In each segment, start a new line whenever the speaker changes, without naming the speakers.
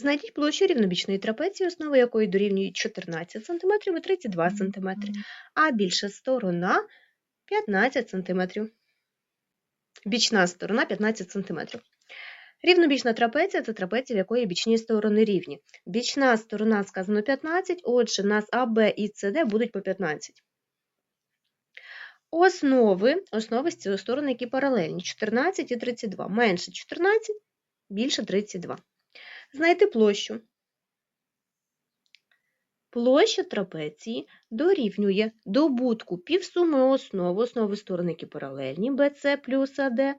Знайдіть площу рівнобічної трапеції, основи якої дорівнюють 14 см і 32 см, а більша сторона 15 см. Бічна сторона 15 см. Рівнобічна трапеція це трапеція, в якої бічні сторони рівні. Бічна сторона сказано 15, отже, в нас АБ і СД будуть по 15. Основи, основи з цієї сторони, які паралельні, 14 і 32. Менше 14, більше 32. Знайти площу. Площа трапеції дорівнює добутку півсуми основ, основи сторони, які паралельні, BC плюс AD,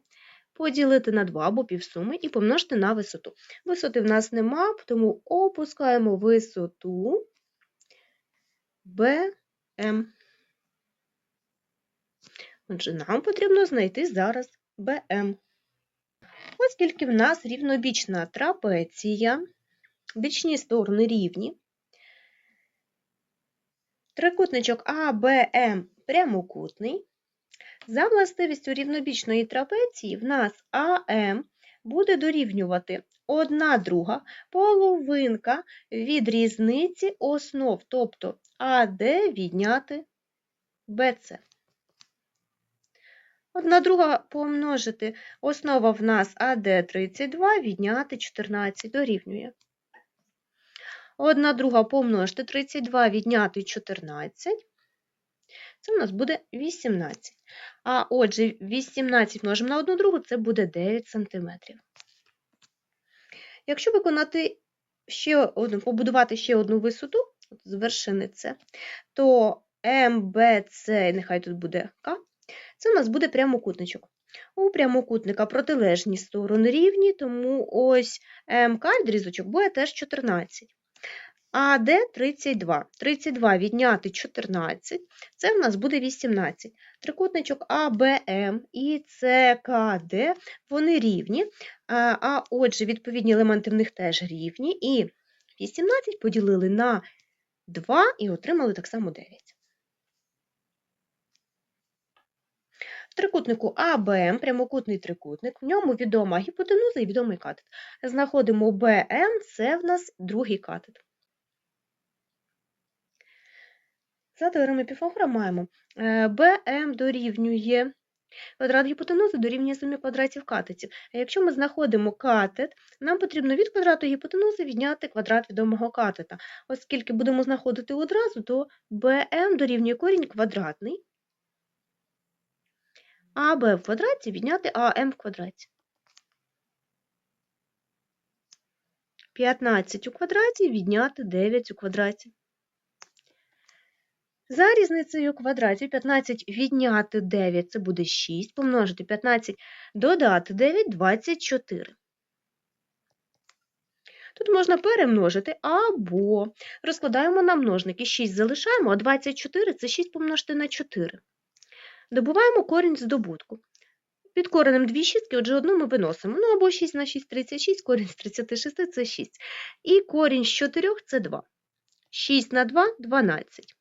поділити на 2 або півсуми і помножити на висоту. Висоти в нас нема, тому опускаємо висоту BM. Отже, нам потрібно знайти зараз BM. Оскільки в нас рівнобічна трапеція, бічні сторони рівні, трикутничок АБМ прямокутний, за властивістю рівнобічної трапеції в нас АМ буде дорівнювати 1 друга половинка від різниці основ, тобто АД відняти БЦ. Одна друга помножити основа в нас АД 32 відняти 14 дорівнює. Одна друга помножити 32 відняти 14. Це в нас буде 18. А отже, 18 множимо на одну другу, це буде 9 см. Якщо виконати ще одну, побудувати ще одну висоту з вершини С, то МБЦ, нехай тут буде К, це у нас буде прямокутничок. У прямокутника протилежні сторони рівні, тому ось МК відрізочок буде теж 14. А Д 32. 32 відняти 14, це в нас буде 18. Трикутничок АБМ і ЦКД, вони рівні, а отже, відповідні елементи в них теж рівні. І 18 поділили на 2 і отримали так само 9. В трикутнику АБМ, прямокутний трикутник, в ньому відома гіпотенуза і відомий катет. Знаходимо БМ, це в нас другий катет. За теоремою Піфагора маємо БМ дорівнює квадрат гіпотенузи дорівнює сумі квадратів катетів. А якщо ми знаходимо катет, нам потрібно від квадрату гіпотенузи відняти квадрат відомого катета. Оскільки будемо знаходити одразу, то БМ дорівнює корінь квадратний, а Б в квадраті відняти АМ в квадраті. 15 у квадраті відняти 9 у квадраті. За різницею квадратів 15 відняти 9 це буде 6, помножити 15 додати 9 24. Тут можна перемножити або розкладаємо на множники 6 залишаємо, а 24 це 6 помножити на 4. Добуваємо корінь з добутку. Під коренем 2 шістки, отже, одну ми виносимо. Ну або 6 на 6 36, корінь з 36 це 6. І корінь з 4 це 2. 6 на 2 12.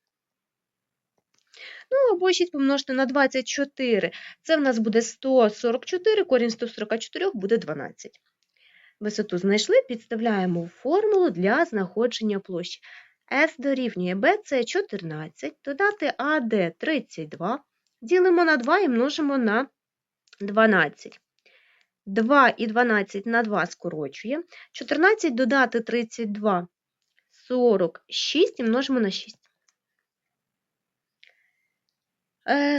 Ну, або 6 помножити на 24. Це в нас буде 144, корінь 144 буде 12. Висоту знайшли, підставляємо формулу для знаходження площі. S дорівнює B – це 14, додати AD – 32, ділимо на 2 і множимо на 12. 2 і 12 на 2 скорочує. 14 додати 32 – 46 і множимо на 6.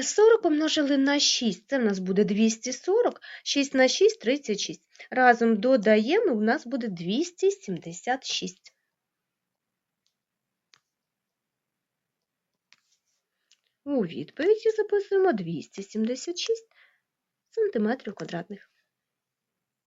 40 помножили на 6, це в нас буде 240, 6 на 6 – 36. Разом додаємо, у нас буде 276. У відповіді записуємо 276 см квадратних.